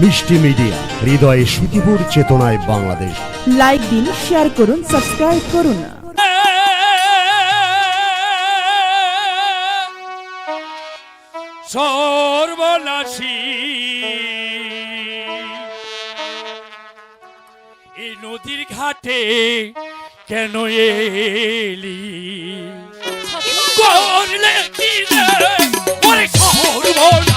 মিষ্টি মিডিয়া হৃদয়ে সুখীপুর চেতনায় বাংলাদেশ। লাইক দিন শেয়ার করুন সাবস্ক্রাইব করুন। সর্বনাশী। এই নদীর ঘাটে কেন এলি? করলে কি রে? বল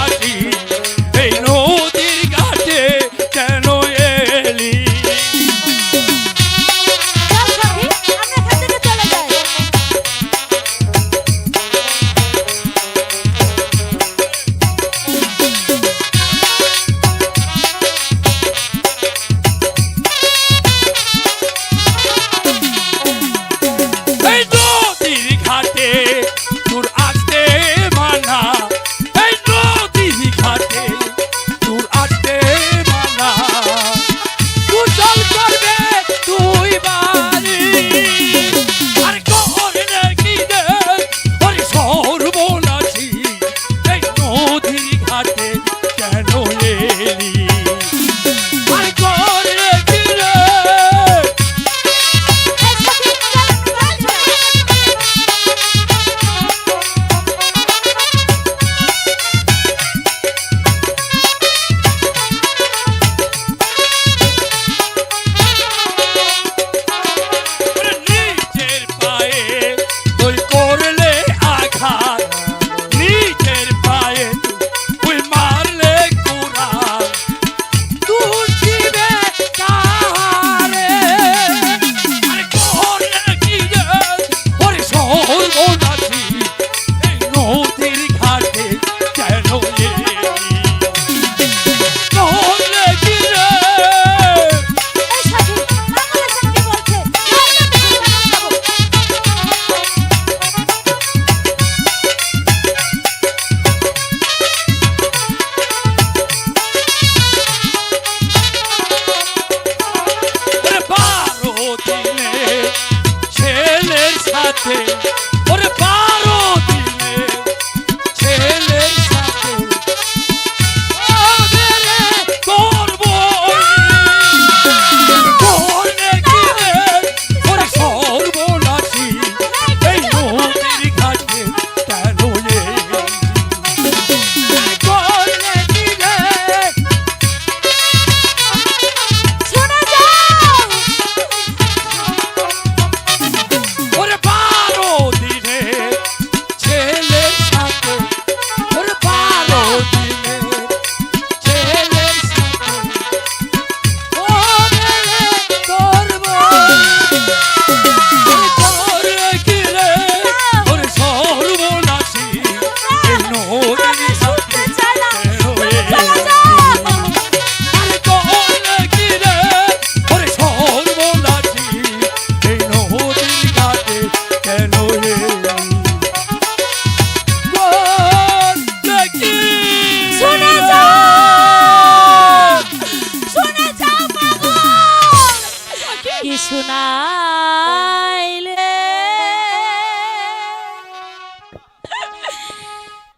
সাথে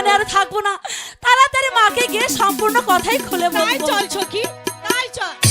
এখানে আর থাকব না। তাড়াতাড়ি মাকে গিয়ে সম্পূর্ণ কথাই খুলে বলব। চল সখী। তাই চল।